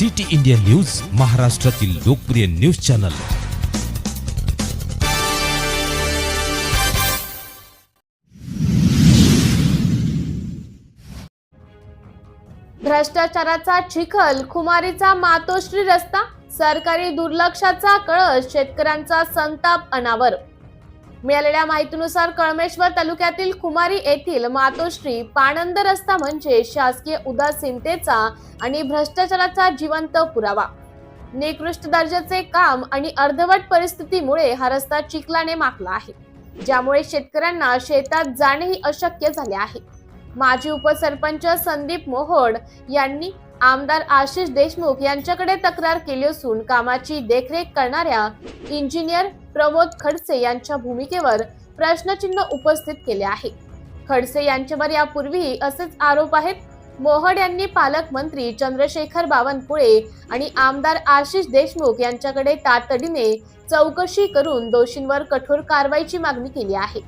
City India news महाराष्ट्रातील लोकप्रिय news channel. भ्रष्टाचाराचा चिखल खुमारीचा मातोश्री रस्ता सरकारी दुर्लक्षाचा कळस शेतकऱ्यांचा संताप अनावर. मिळालेल्या माहितीनुसार कळमेश्वर तालुक्यातील कुमारी येथील मातोश्री पाणंद रस्ता म्हणजे शासकीय उदासीनतेचा आणि भ्रष्टाचाराचा जिवंत पुरावा. निकृष्ट दर्जाचे काम आणि अर्धवट परिस्थितीमुळे हा रस्ता चिखलाने माखला आहे. ज्यामुळे शेतकऱ्यांना शेतात जाणेही अशक्य झाले आहे. माजी उपसरपंच संदीप मोहोड यांनी आमदार आशिष देशमुख यांच्याकडे तक्रार केली असून कामाची देखरेख करणाऱ्या इंजिनियर प्रमोद खडसे यांच्या भूमिकेवर प्रश्नचिन्ह उपस्थित केले आहे. खडसे यांच्यावर यापूर्वीही असेच आरोप आहेत. मोहड यांनी पालकमंत्री चंद्रशेखर बावनकुळे आणि आमदार आशिष देशमुख यांच्याकडे तातडीने चौकशी करून दोषींवर कठोर कारवाईची मागणी केली आहे.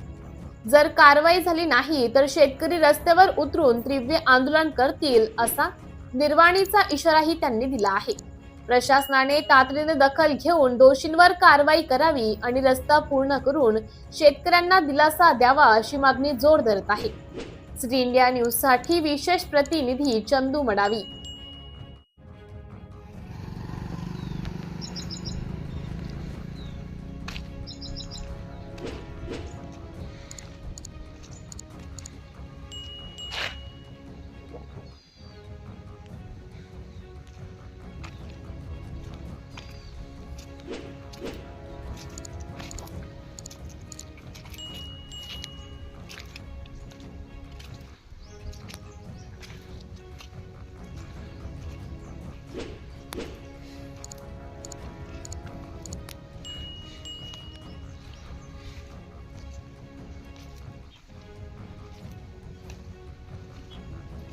जर कारवाई झाली नाही तर शेतकरी रस्त्यावर उतरून तीव्र आंदोलन करतील असा निर्वाणीचा इशाराही त्यांनी दिला आहे. प्रशासनाने तातडीने दखल घेऊन दोषींवर कारवाई करावी आणि रस्ता पूर्ण करून शेतकऱ्यांना दिलासा द्यावा अशी मागणी जोर धरत आहे. श्री इंडिया न्यूजसाठी विशेष प्रतिनिधी चंदू मडावी.